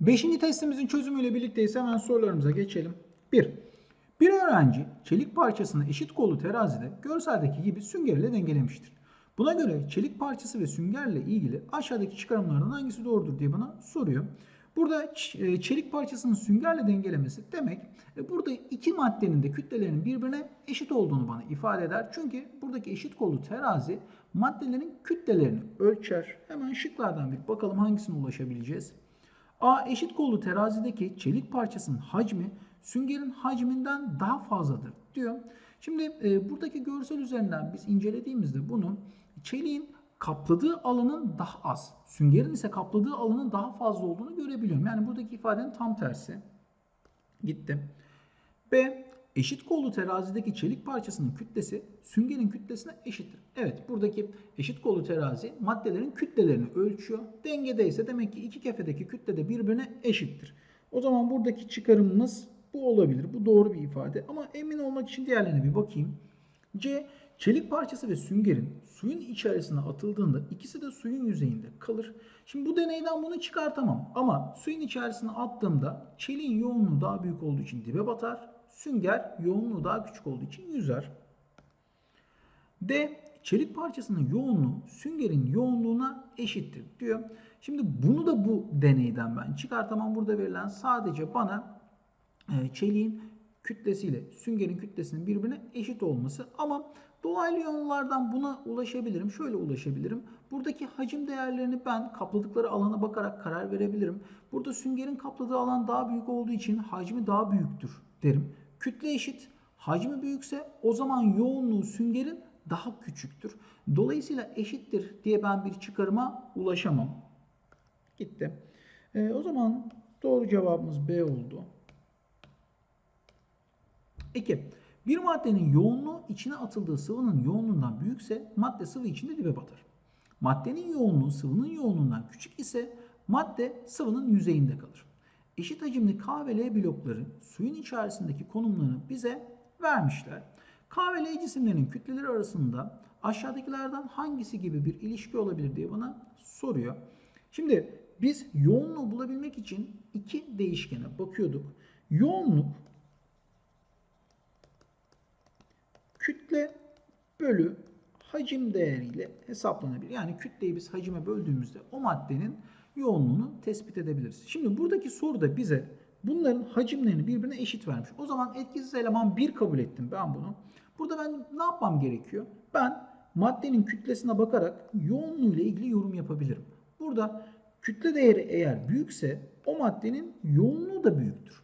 Beşinci testimizin çözümüyle birlikteyiz. Hemen sorularımıza geçelim. 1. Bir öğrenci çelik parçasını eşit kollu terazide görseldeki gibi sünger ile dengelemiştir. Buna göre çelik parçası ve süngerle ilgili aşağıdaki çıkarımlardan hangisi doğrudur diye bana soruyor. Burada e, çelik parçasının süngerle dengelemesi demek e, burada iki maddenin de kütlelerinin birbirine eşit olduğunu bana ifade eder. Çünkü buradaki eşit kollu terazi maddelerin kütlelerini ölçer. Hemen şıklardan bir bakalım hangisine ulaşabileceğiz. A eşit kollu terazideki çelik parçasının hacmi süngerin hacminden daha fazladır diyor. Şimdi e, buradaki görsel üzerinden biz incelediğimizde bunu çeliğin kapladığı alanın daha az, süngerin ise kapladığı alanın daha fazla olduğunu görebiliyorum. Yani buradaki ifadenin tam tersi. Gitti. B. Eşit kollu terazideki çelik parçasının kütlesi süngerin kütlesine eşittir. Evet buradaki eşit kollu terazi maddelerin kütlelerini ölçüyor. Dengede ise demek ki iki kefedeki kütle de birbirine eşittir. O zaman buradaki çıkarımımız bu olabilir. Bu doğru bir ifade ama emin olmak için diğerlerine bir bakayım. C. Çelik parçası ve süngerin suyun içerisine atıldığında ikisi de suyun yüzeyinde kalır. Şimdi bu deneyden bunu çıkartamam ama suyun içerisine attığımda çeliğin yoğunluğu daha büyük olduğu için dibe batar. Sünger yoğunluğu daha küçük olduğu için yüzer. D. Çelik parçasının yoğunluğu süngerin yoğunluğuna eşittir diyor. Şimdi bunu da bu deneyden ben çıkartamam. Burada verilen sadece bana e, çeliğin kütlesiyle süngerin kütlesinin birbirine eşit olması ama dolaylı yollardan buna ulaşabilirim. Şöyle ulaşabilirim. Buradaki hacim değerlerini ben kapladıkları alana bakarak karar verebilirim. Burada süngerin kapladığı alan daha büyük olduğu için hacmi daha büyüktür derim. Kütle eşit. Hacmi büyükse o zaman yoğunluğu süngerin daha küçüktür. Dolayısıyla eşittir diye ben bir çıkarıma ulaşamam. Gitti. E, o zaman doğru cevabımız B oldu. 2. Bir maddenin yoğunluğu içine atıldığı sıvının yoğunluğundan büyükse madde sıvı içinde dibe batar. Maddenin yoğunluğu sıvının yoğunluğundan küçük ise madde sıvının yüzeyinde kalır. Eşit hacimli K ve L blokları suyun içerisindeki konumlarını bize vermişler. K ve L cisimlerinin kütleleri arasında aşağıdakilerden hangisi gibi bir ilişki olabilir diye bana soruyor. Şimdi biz yoğunluğu bulabilmek için iki değişkene bakıyorduk. Yoğunluk kütle bölü hacim değeriyle hesaplanabilir. Yani kütleyi biz hacime böldüğümüzde o maddenin yoğunluğunu tespit edebiliriz. Şimdi buradaki soruda bize bunların hacimlerini birbirine eşit vermiş. O zaman etkisiz eleman 1 kabul ettim ben bunu. Burada ben ne yapmam gerekiyor? Ben maddenin kütlesine bakarak yoğunluğu ile ilgili yorum yapabilirim. Burada kütle değeri eğer büyükse o maddenin yoğunluğu da büyüktür.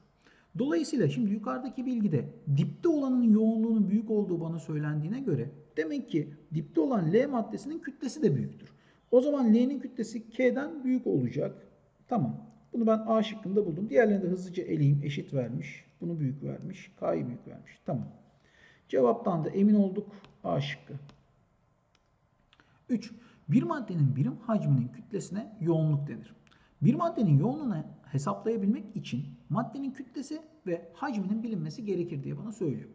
Dolayısıyla şimdi yukarıdaki bilgide dipte olanın yoğunluğunun büyük olduğu bana söylendiğine göre demek ki dipte olan L maddesinin kütlesi de büyüktür. O zaman L'nin kütlesi K'den büyük olacak. Tamam. Bunu ben A şıkkında buldum. Diğerlerini de hızlıca eleyeyim. Eşit vermiş. Bunu büyük vermiş. K'yı büyük vermiş. Tamam. Cevaptan da emin olduk. A şıkkı. 3. Bir maddenin birim hacminin kütlesine yoğunluk denir. Bir maddenin yoğunluğunu hesaplayabilmek için maddenin kütlesi ve hacminin bilinmesi gerekir diye bana söylüyor.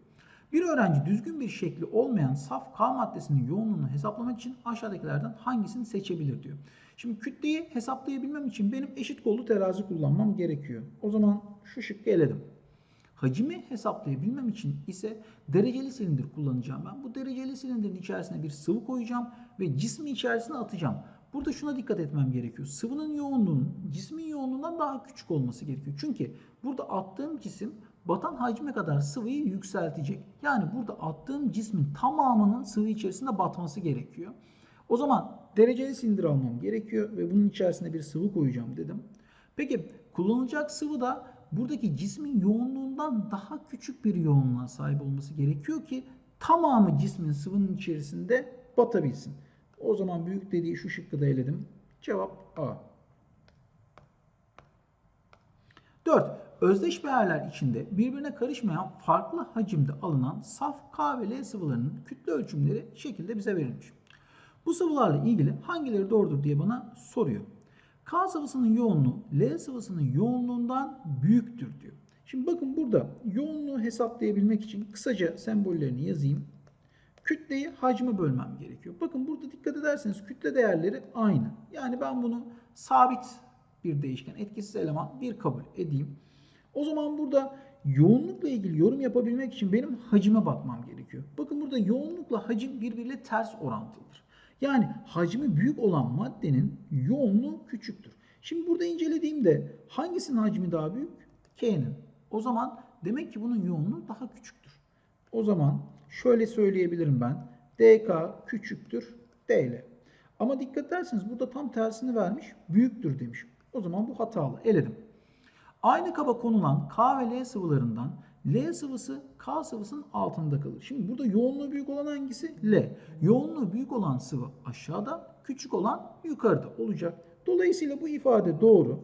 Bir öğrenci düzgün bir şekli olmayan saf K maddesinin yoğunluğunu hesaplamak için aşağıdakilerden hangisini seçebilir diyor. Şimdi kütleyi hesaplayabilmem için benim eşit kollu terazi kullanmam gerekiyor. O zaman şu şıkkı eledim. Hacimi hesaplayabilmem için ise dereceli silindir kullanacağım ben. Bu dereceli silindirin içerisine bir sıvı koyacağım ve cismi içerisine atacağım. Burada şuna dikkat etmem gerekiyor. Sıvının yoğunluğunun cismin yoğunluğundan daha küçük olması gerekiyor. Çünkü burada attığım cisim batan hacme kadar sıvıyı yükseltecek. Yani burada attığım cismin tamamının sıvı içerisinde batması gerekiyor. O zaman dereceli silindir almam gerekiyor ve bunun içerisine bir sıvı koyacağım dedim. Peki kullanılacak sıvı da buradaki cismin yoğunluğundan daha küçük bir yoğunluğa sahip olması gerekiyor ki tamamı cismin sıvının içerisinde batabilsin. O zaman büyük dediği şu şıkkı da eledim. Cevap A. 4. Özdeş değerler içinde birbirine karışmayan farklı hacimde alınan saf K ve L sıvılarının kütle ölçümleri şekilde bize verilmiş. Bu sıvılarla ilgili hangileri doğrudur diye bana soruyor. K sıvısının yoğunluğu L sıvısının yoğunluğundan büyüktür diyor. Şimdi bakın burada yoğunluğu hesaplayabilmek için kısaca sembollerini yazayım. Kütleyi hacme bölmem gerekiyor. Bakın burada dikkat ederseniz kütle değerleri aynı. Yani ben bunu sabit bir değişken. Etkisiz eleman bir kabul edeyim. O zaman burada yoğunlukla ilgili yorum yapabilmek için benim hacime bakmam gerekiyor. Bakın burada yoğunlukla hacim birbiriyle ters orantılıdır. Yani hacmi büyük olan maddenin yoğunluğu küçüktür. Şimdi burada incelediğimde hangisinin hacmi daha büyük? K'nin. O zaman demek ki bunun yoğunluğu daha küçüktür. O zaman şöyle söyleyebilirim ben. DK küçüktür DL. Ama dikkat ederseniz burada tam tersini vermiş. Büyüktür demiş. O zaman bu hatalı. Eledim. Aynı kaba konulan K ve L sıvılarından L sıvısı K sıvısının altında kalır. Şimdi burada yoğunluğu büyük olan hangisi? L. Yoğunluğu büyük olan sıvı aşağıda, küçük olan yukarıda olacak. Dolayısıyla bu ifade doğru.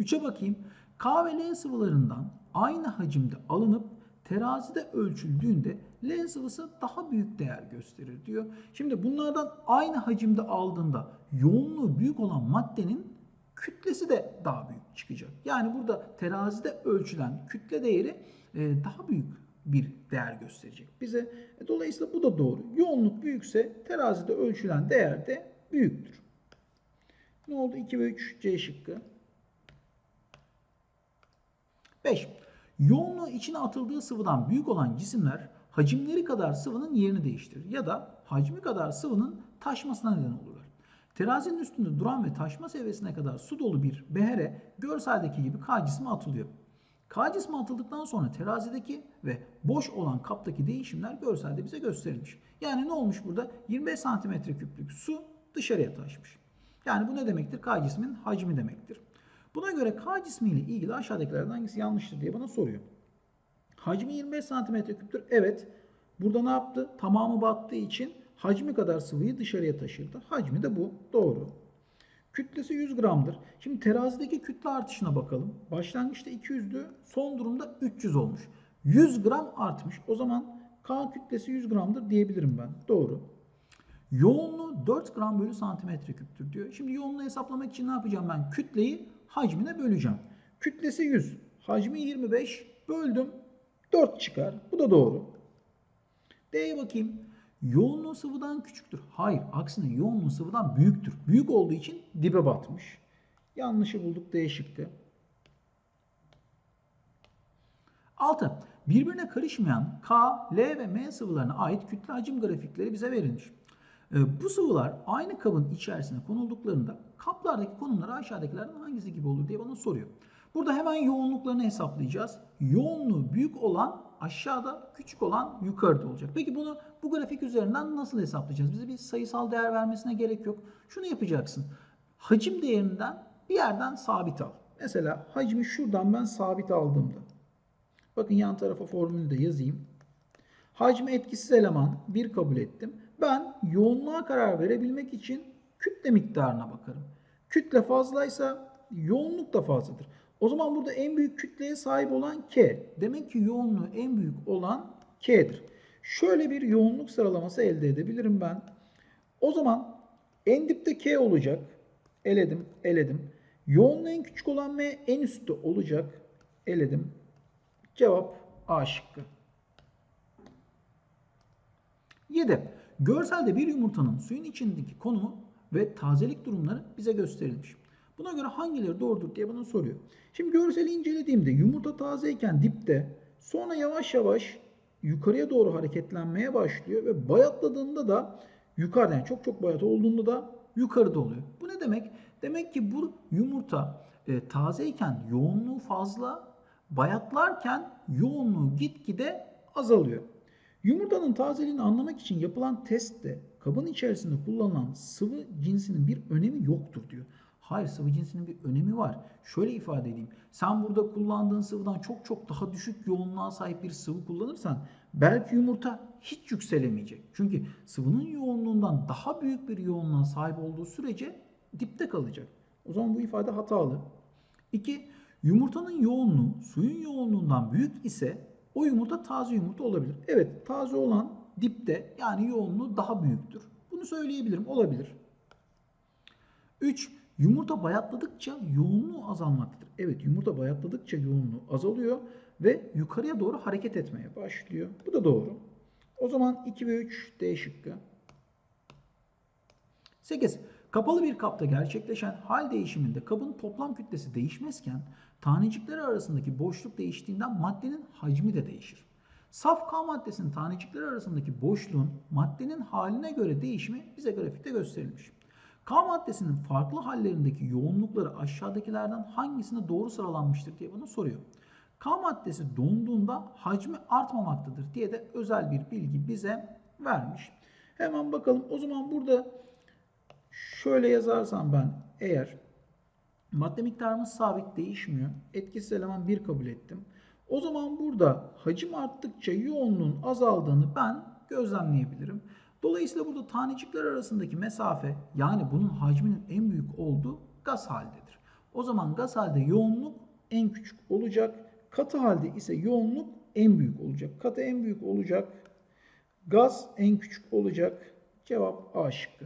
3'e bakayım. K ve L sıvılarından aynı hacimde alınıp terazide ölçüldüğünde L sıvısı daha büyük değer gösterir diyor. Şimdi bunlardan aynı hacimde aldığında yoğunluğu büyük olan maddenin kütlesi de daha büyük çıkacak. Yani burada terazide ölçülen kütle değeri e, daha büyük bir değer gösterecek bize. E, dolayısıyla bu da doğru. Yoğunluk büyükse terazide ölçülen değer de büyüktür. Ne oldu? 2 ve 3 C şıkkı. 5. Yoğunluğu içine atıldığı sıvıdan büyük olan cisimler hacimleri kadar sıvının yerini değiştirir ya da hacmi kadar sıvının taşmasına neden olurlar. Terazinin üstünde duran ve taşma seviyesine kadar su dolu bir behere görseldeki gibi K cismi atılıyor. K cismi atıldıktan sonra terazideki ve boş olan kaptaki değişimler görselde bize gösterilmiş. Yani ne olmuş burada? 25 santimetre küplük su dışarıya taşmış. Yani bu ne demektir? K cismin hacmi demektir. Buna göre K cismi ile ilgili aşağıdakilerden hangisi yanlıştır diye bana soruyor. Hacmi 25 santimetre küptür. Evet. Burada ne yaptı? Tamamı battığı için hacmi kadar sıvıyı dışarıya taşırdı. Hacmi de bu. Doğru. Kütlesi 100 gramdır. Şimdi terazideki kütle artışına bakalım. Başlangıçta 200'dü. Son durumda 300 olmuş. 100 gram artmış. O zaman K kütlesi 100 gramdır diyebilirim ben. Doğru. Yoğunluğu 4 gram bölü santimetre küptür diyor. Şimdi yoğunluğu hesaplamak için ne yapacağım ben? Kütleyi hacmine böleceğim. Kütlesi 100. Hacmi 25. Böldüm. 4 çıkar. Bu da doğru. D'ye bakayım. Yoğunluğu sıvıdan küçüktür. Hayır. Aksine yoğunluğu sıvıdan büyüktür. Büyük olduğu için dibe batmış. Yanlışı bulduk. D şıkkı. 6. Birbirine karışmayan K, L ve M sıvılarına ait kütle hacim grafikleri bize verilmiş. E, bu sıvılar aynı kabın içerisine konulduklarında kaplardaki konumları aşağıdakilerden hangisi gibi olur diye bana soruyor. Burada hemen yoğunluklarını hesaplayacağız. Yoğunluğu büyük olan aşağıda, küçük olan yukarıda olacak. Peki bunu bu grafik üzerinden nasıl hesaplayacağız? Bize bir sayısal değer vermesine gerek yok. Şunu yapacaksın. Hacim değerinden bir yerden sabit al. Mesela hacmi şuradan ben sabit aldığımda. Bakın yan tarafa formülü de yazayım. Hacmi etkisiz eleman 1 kabul ettim. Ben yoğunluğa karar verebilmek için kütle miktarına bakarım. Kütle fazlaysa yoğunluk da fazladır. O zaman burada en büyük kütleye sahip olan K. Demek ki yoğunluğu en büyük olan K'dir. Şöyle bir yoğunluk sıralaması elde edebilirim ben. O zaman en dipte K olacak. Eledim, eledim. Yoğunluğu en küçük olan M en üstte olacak. Eledim. Cevap A şıkkı. 7. Görselde bir yumurtanın suyun içindeki konumu ve tazelik durumları bize gösterilmiş. Buna göre hangileri doğrudur diye bana soruyor. Şimdi görseli incelediğimde yumurta tazeyken dipte sonra yavaş yavaş yukarıya doğru hareketlenmeye başlıyor ve bayatladığında da yukarıdan yani çok çok bayat olduğunda da yukarıda oluyor. Bu ne demek? Demek ki bu yumurta e, tazeyken yoğunluğu fazla, bayatlarken yoğunluğu gitgide azalıyor. Yumurtanın tazeliğini anlamak için yapılan testte kabın içerisinde kullanılan sıvı cinsinin bir önemi yoktur diyor. Hayır sıvı cinsinin bir önemi var. Şöyle ifade edeyim. Sen burada kullandığın sıvıdan çok çok daha düşük yoğunluğa sahip bir sıvı kullanırsan belki yumurta hiç yükselemeyecek. Çünkü sıvının yoğunluğundan daha büyük bir yoğunluğa sahip olduğu sürece dipte kalacak. O zaman bu ifade hatalı. 2. Yumurtanın yoğunluğu suyun yoğunluğundan büyük ise o yumurta taze yumurta olabilir. Evet taze olan dipte yani yoğunluğu daha büyüktür. Bunu söyleyebilirim. Olabilir. 3. Yumurta bayatladıkça yoğunluğu azalmaktadır. Evet yumurta bayatladıkça yoğunluğu azalıyor ve yukarıya doğru hareket etmeye başlıyor. Bu da doğru. O zaman 2 ve 3 D şıkkı. 8. Kapalı bir kapta gerçekleşen hal değişiminde kabın toplam kütlesi değişmezken tanecikleri arasındaki boşluk değiştiğinden maddenin hacmi de değişir. Saf K maddesinin tanecikleri arasındaki boşluğun maddenin haline göre değişimi bize grafikte gösterilmiş. K maddesinin farklı hallerindeki yoğunlukları aşağıdakilerden hangisine doğru sıralanmıştır diye bana soruyor. K maddesi donduğunda hacmi artmamaktadır diye de özel bir bilgi bize vermiş. Hemen bakalım. O zaman burada şöyle yazarsam ben eğer madde miktarımız sabit değişmiyor. Etkisiz eleman 1 kabul ettim. O zaman burada hacim arttıkça yoğunluğun azaldığını ben gözlemleyebilirim. Dolayısıyla burada tanecikler arasındaki mesafe yani bunun hacminin en büyük olduğu gaz haldedir. O zaman gaz halde yoğunluk en küçük olacak. Katı halde ise yoğunluk en büyük olacak. Katı en büyük olacak. Gaz en küçük olacak. Cevap A şıkkı.